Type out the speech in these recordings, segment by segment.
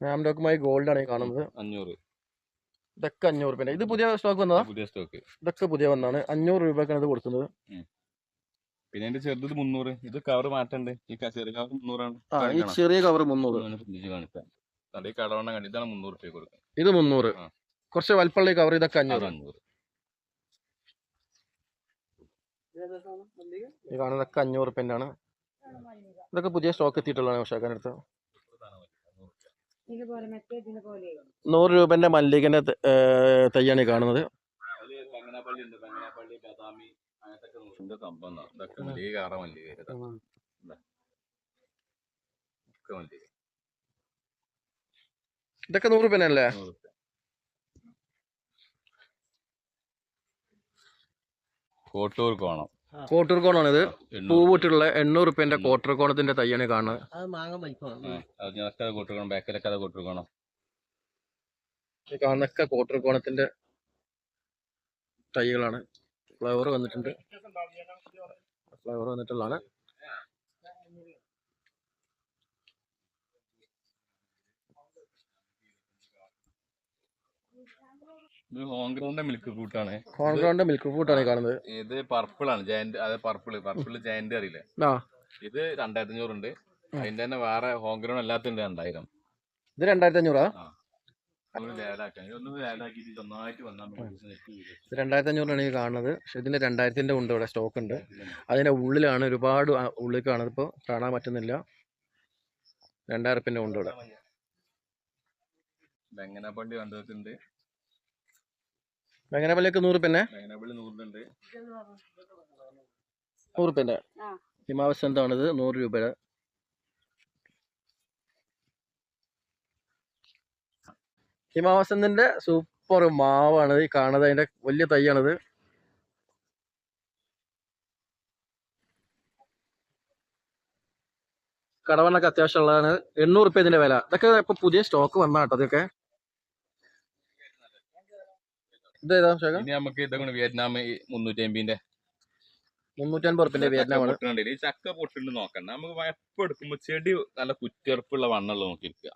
മാംഡോക്കുമായി gold ആണ് ഈ കാണുന്നത്. അഞ്ഞൂറ്. ഇതൊക്കെ അഞ്ഞൂറ് രൂപ ഇത് പുതിയ സ്റ്റോക്ക് വന്നതാ? പുതിയ സ്റ്റോക്ക്. ഇതൊക്കെ പുതിയ വന്നാണ് അഞ്ഞൂറ് രൂപക്കാണ് ഇത് കൊടുക്കുന്നത്. പിന്നെ എന്റെ ചെറുത് മുന്നൂറ്. ഇത് കവർ മാറ്റണ്ട്. ഈ ചെറിയ കവർ മുന്നൂറാണ്. ആ ഈ ചെറിയ കവർ മുന്നൂറ്. കാണിക്കാം അതേ കടവണ്ണം മുന്നൂറ് രൂപ ഇത് മുന്നൂറ്. കുറച്ച് വൽപ്പള്ളി കവർ ഇതൊക്കെ അഞ്ഞൂറ്. അഞ്ഞൂറ്. ഈ കാണുന്നതൊക്കെ അഞ്ഞൂറ് റുപ്യന്റെ ആണ് ഇതൊക്കെ പുതിയ സ്റ്റോക്ക് എത്തിയിട്ടുള്ളതാണ് ഉഷാക്കാൻ അടുത്ത് ഇതുപോലെ മറ്റേതിനെ പോലെ നൂറ് രൂപന്റെ മല്ലികന്റെ തയ്യാണ് കാണുന്നത്. ഇതൊക്കെ നൂറ് രൂപ. അല്ലേ കോട്ടൂർക്ക് റുപ്യ കോട്ടൂർ ഇത് എണ്ണൂറ് പൂവിട്ടുള്ള എണ്ണൂറ് റുപ്യന്റെ കോട്ടൂർ കോണത്തിന്റെ തയ്യാണ് കാണുന്നത്. കാണുന്നൊക്കെ കോട്ടൂർ കോണത്തിന്റെ തൈകളാണ്. ഫ്ലവർ വന്നിട്ടുണ്ട്. ഫ്ലവർ വന്നിട്ടുള്ളതാണ്. ഇത് ഹോംഗ്രൗണ്ട് മിൽക്ക് ഫ്രൂട്ട് ആണ്. കോൺഗ്രൗണ്ട് മിൽക്ക് ഫ്രൂട്ടാണ് ഈ കാണുന്നത്. ഇത് പർപ്പിൾ ആണ് ജയന്റ് അത് പർപ്പിൾ പർപ്പിൾ ജയന്റ് അറിയില്ലേ? ആ. ഇത് രണ്ടായിരത്തി അഞ്ഞൂറുണ്ട് അതിന്റെ തന്നെ വേറെ ഹോംഗ്രൗണ്ട് അല്ലാത്തുണ്ട് രണ്ടായിരം. ഇത് രണ്ടായിരത്തി അഞ്ഞൂറാ രണ്ടായിരത്തി അഞ്ഞൂറാണ് ഈ കാണുന്നത്. പക്ഷെ ഇതിന്റെ രണ്ടായിരത്തിന്റെ ഉണ്ട് ഇവിടെ സ്റ്റോക്ക് ഉണ്ട്. അതിന്റെ ഉള്ളിലാണ് ഒരുപാട് ഉള്ളിൽ കാണുന്നത് ഇപ്പോൾ കാണാൻ പറ്റുന്നില്ല. രണ്ടായിരത്തിന്റെ റുപ്യന്റെ ഉണ്ട് ഇവിടെ. ബെങ്ങനപ്പണ്ടി കണ്ടതുണ്ട് വെങ്ങനപ്പള്ളിയൊക്കെ നൂറ് പിന്നെ നൂറ് പിന്നെ ആ. ഹിമാവസന്താണിത് നൂറ് രൂപയുടെ ഹിമാവസന്തിന്റെ സൂപ്പർ മാവാണ്. ഈ കാണുന്നത് അതിന്റെ വലിയ തൈയാണിത്. കടവണ്ണൊക്കെ അത്യാവശ്യമുള്ളതാണ്. എണ്ണൂറ് റുപ്യ ഇതിന്റെ വില. ഇതൊക്കെ ഇപ്പൊ പുതിയ സ്റ്റോക്ക് വന്നാട്ടോ ഇതൊക്കെ. ഇതേതാ ശേഖർ ഇനി നമുക്ക് ഇതൊക്കെ വിയറ്റ്നാം മുന്നൂറ്റി പൊട്ടുന്നുണ്ട് ഈ ചക്ക പൊട്ടിട്ട് നോക്കണ്ട. നമുക്ക് വയപ്പ് എടുക്കുമ്പോ ചെടി നല്ല കുറ്റിയറപ്പുള്ള വണ്ണുള്ള നോക്കിയിരിക്കുക.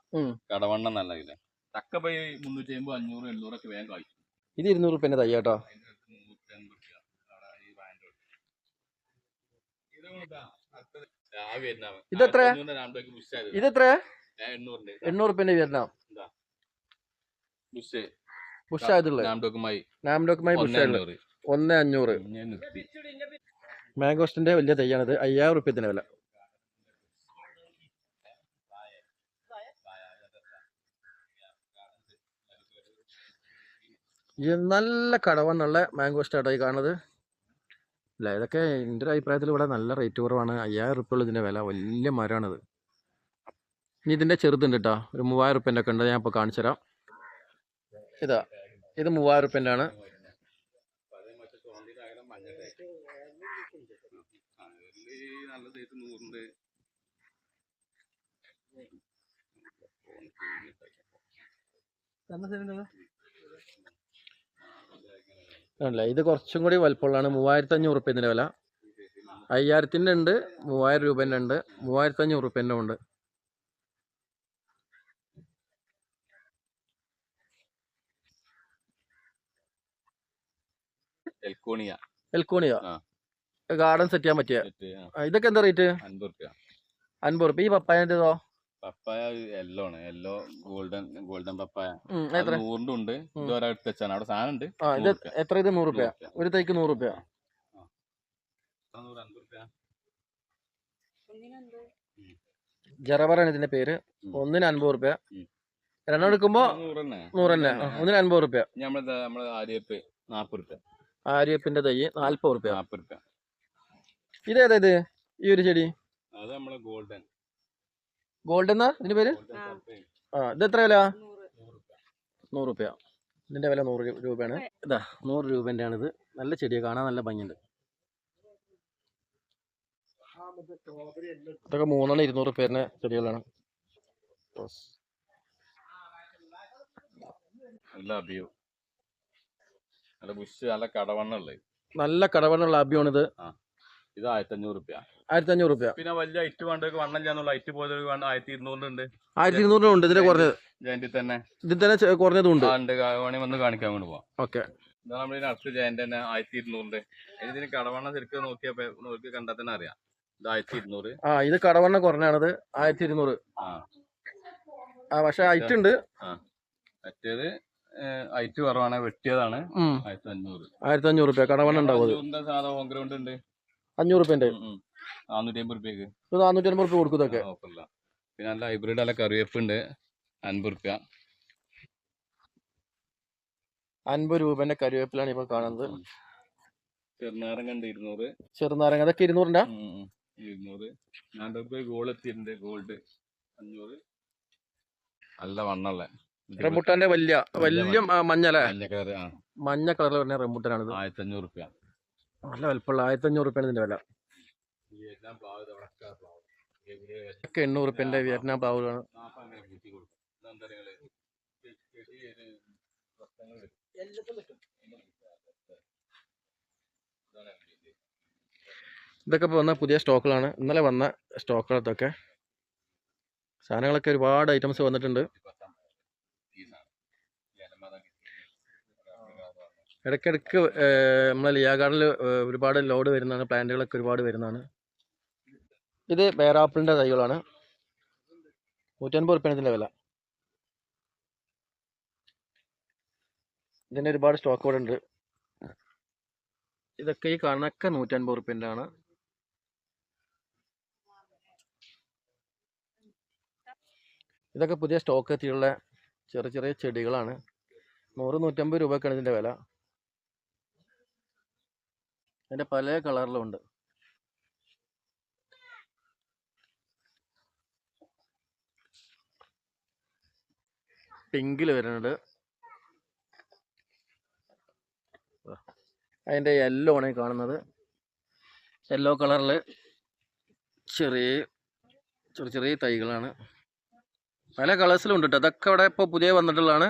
കടവണ്ണം നല്ല ഇല്ല? ചക്ക പോയി മുന്നൂറ്റി അമ്പത് അഞ്ഞൂറ് എണ്ണൂറ് ഒക്കെ വേഗം കഴിക്കും ഇത് ഇരുന്നൂറ് റുപ്യന്റെ തൈ കേട്ടോ. ഇതെത്രയാ. ഇതെത്രയാ? എണ്ണൂറ് റുപ്യന്റെ വിയറ്റ്നാം. ബുഷ്. ബുഷായതുള്ളത് നാംഡോക്കുമായി. നാംഡോക്കുമായി ഒന്നേ അഞ്ഞൂറ്. ഒന്ന്. മാംഗോസ്റ്റിന്റെ വലിയ തൈയാണിത്. അയ്യായിരം റുപ്യത്തിന്റെ വില. നല്ല കടവെന്നുള്ള മാംഗോസ്റ്റ് ആട്ടോ ഈ കാണുന്നത്. അല്ല ഇതൊക്കെ എന്റെ ഒരു അഭിപ്രായത്തിൽ ഇവിടെ നല്ല റേറ്റ് കുറവാണ്. അയ്യായിരം റുപ്യ ഉള്ള ഇതിന്റെ വില. വലിയ മരമാണിത് ഇനി ഇതിന്റെ ചെറുതുണ്ട് കേട്ടോ ഒരു മൂവായിരം റുപ്യന്റെ ഒക്കെ ഉണ്ട്. ഞാൻ ഇപ്പോൾ കാണിച്ചു തരാം ഇതാ. ഇത് മൂവായിരം റുപ്യന്റെ ഇത് കുറച്ചും കൂടി വലുപ്പമുള്ളതാണ്. മൂവായിരത്തി അഞ്ഞൂറ് റുപ്യ വില. അയ്യായിരത്തിന്റെ ഉണ്ട് മൂവായിരം രൂപേന്റെ ഉണ്ട് മൂവായിരത്തി അഞ്ഞൂറ് റുപ്യന്റെ ഉണ്ട്. എൽക്കോണിയ എൽക്കോണിയ ആ. ഗാർഡൻ സെറ്റ് ചെയ്യാൻ പറ്റിയ. സെറ്റ് ആ, ആ, ഇതൊക്കെ എന്താ റേറ്റ് അൻപത് റുപ്യ. അൻപത് റുപ്യ. ഈ പപ്പായന്റെതോ പപ്പായ യെല്ലോ ആണ്. Yellow golden golden papaya. അത് എത്ര? നൂറിന്റെ ഉണ്ട്. ഉം. ഇത് ഒരാൾ വെച്ചാണ്. അവിടെ സാധനം ഉണ്ട്. ആ ഇത് നൂറ് റുപ്യ. എത്ര ഇത്? നൂറ് റുപ്യ. ഒരു തൈക്ക് നൂറ് റുപ്യ. ജറബറാണ് ഇതിന്റെ പേര്. ഉം. ഒന്നിന് അൻപത് റുപ്യ. ഉം. രണ്ടെണ്ണം എടുക്കുമ്പോ നൂറ് തന്നെ നൂറ് തന്നെ ആ, ഒന്നിന് അൻപത് റുപ്യ. നമ്മളെ നമ്മളെ ആര്യപ്പ് നാപ്പത് റുപ്യ. ആര്യപ്പിന്റെ തൈ നാല്പത് റുപ്യ. നാപ്പത് റുപ്യ. ഇതേതാ ഇത്? ഈ ഒരു ചെടി? അത് നമ്മളെ ഗോൾഡൻ. ഗോൾഡൻ എന്നാ ഇതിന്റെ പേര്? ആ. ഇത് എത്ര വില? നൂറ്. റുപ്യ. നൂറ് ഇതിന്റെ വില നൂറ് രൂപയാണ്. ഇതാ നൂറ് രൂപന്റെ ഇത്. നല്ല ചെടിയെ കാണാൻ നല്ല ഭംഗിയുണ്ട്. ഇതൊക്കെ മൂന്നെണ്ണം ഇരുന്നൂറ് റുപ്യേന്റെ ചെടികളാണ്. അല്ല അഭിയോ. നല്ല ബുഷ് നല്ല കടവണ്ണുള്ളത് നല്ല കടവണ്ണുള്ള അഭ്യമാണിത് ഇത് ആയിരത്തി അഞ്ഞൂറ് റുപ്യ. ആയിരത്തി അഞ്ഞൂറ് റുപ്യ. പിന്നെ വലിയ ഐറ്റ് വേണ്ടവർക്ക് വണ്ണം ചെയ്യാന്നുള്ള ഐറ്റ് പോലെ വേണ്ട ആയിരത്തി ഇരുന്നൂറിനുണ്ട് ആയിരത്തി ഇരുന്നൂറിന് ഉണ്ട് ഇതിന്റെ കുറഞ്ഞത്. ജയന്റിൽ തന്നെ. ഇതിൽ തന്നെ കുറഞ്ഞതുണ്ട് വേണമെങ്കിൽ വന്ന് കാണിക്കാൻ വേണ്ടി പോവാം. ഓക്കെ. ഇതാ നമ്മുടെ അടുത്ത ജയന്റ് തന്നെ ആയിരത്തി ഇരുന്നൂറിന്റെ ഇതിന് കടവണ്ണ ശരിക്കും നോക്കിയപ്പോ നോക്കി കണ്ടാൽ തന്നെ അറിയാം. ഇത് ആയിരത്തി ഇരുന്നൂറ് ആ ഇത് കടവണ്ണ കുറഞ്ഞാണത് ആയിരത്തി ഇരുന്നൂറ് ആ. ആ പക്ഷെ ഐറ്റ് ഉണ്ട് മറ്റേത് ഐറ്റ് കുറവാണ് വെട്ടിയതാണ്. ആയിരത്തി അഞ്ഞൂറ് ആയിരത്തി അഞ്ഞൂറ് റുപ്യ കടവണ്ണ ഉണ്ടാവും സാധാ ഹോം ഗ്രൗണ്ട് ഉണ്ട് അഞ്ഞൂറ് റുപ്യന്റെ നാനൂറ്റി അമ്പത് റുപ്യക്ക്. നാനൂറ്റി അമ്പത് റുപ്യ കൊടുക്കും പിന്നെ നല്ല ഹൈബ്രിഡ് നല്ല കറിവേപ്പ് ഉണ്ട്. അൻപത് റുപ്യ. അൻപത് രൂപന്റെ കറിവേപ്പിലാണ് ഇപ്പൊ കാണുന്നത്. ചെറുനാരങ്ങ ഉണ്ട് ഇരുന്നൂറ്. ചെറുനാരങ്ങ അതൊക്കെ ഇരുന്നൂറിന്റെ. ഇരുന്നൂറ്. ഞാൻ റുപ്യ ഗോൾഡ് എത്തിയിട്ടുണ്ട് ഗോൾഡ് അഞ്ഞൂറ്. നല്ല വണ്ണുള്ള റംബുട്ടാന്റെ വലിയ വലിയ മഞ്ഞല്ലേ? മഞ്ഞ കളറിൽ വരുന്ന റംബുട്ടാനാണ് ആയിരത്തി അഞ്ഞൂറ് റുപ്യ. നല്ല വലുപ്പമുള്ള ആയിരത്തി അഞ്ഞൂറ് റുപ്യാണ് ഇതിന്റെ വില. ഒക്കെ എണ്ണൂറ് റുപ്യന്റെ വിയറ്റ്നാം പ്ലാവുകളാണ് ഇത്. ഇതൊക്കെ ഇപ്പോൾ വന്ന പുതിയ സ്റ്റോക്കുകളാണ്. ഇന്നലെ വന്ന സ്റ്റോക്കുകൾ ഇതൊക്കെ. സാധനങ്ങളൊക്കെ ഒരുപാട് ഐറ്റംസ് വന്നിട്ടുണ്ട് ഈ സാധനം. ഈ അലമാര ഇടയ്ക്കിടയ്ക്ക് നമ്മളെ ലിയാ ഗാർഡനിൽ ഒരുപാട് ലോഡ് വരുന്നതാണ് പ്ലാന്റുകളൊക്കെ ഒരുപാട് വരുന്നതാണ്. ഇത് ബേറാപ്പിളിന്റെ തൈകളാണ്. നൂറ്റൻപത് റുപ്യാണ് ഇതിന്റെ വില. ഇതിന്റെ ഒരുപാട് സ്റ്റോക്ക് ഇവിടെ ഉണ്ട്. ഇതൊക്കെ ഈ കാണുന്നൊക്കെ നൂറ്റൻപത് റുപ്യന്റെ ആണ്. ഇതൊക്കെ പുതിയ സ്റ്റോക്ക് എത്തിയുള്ള ചെറിയ ചെറിയ ചെടികളാണ്. നൂറ് നൂറ്റമ്പത് രൂപ ഇതിന്റെ വില. അതിന്റെ പല കളറിലും ഉണ്ട്. പിങ്കിൽ വരുന്നുണ്ട് അതിന്റെ യെല്ലോ ആണ് കാണുന്നത്. യെല്ലോ കളറിൽ ചെറിയ ചെറിയ ചെറിയ തൈകളാണ്. പല കളേഴ്സിലും ഉണ്ട് കേട്ടോ അതൊക്കെ ഇവിടെ ഇപ്പോൾ പുതിയ വന്നിട്ടുള്ളതാണ്.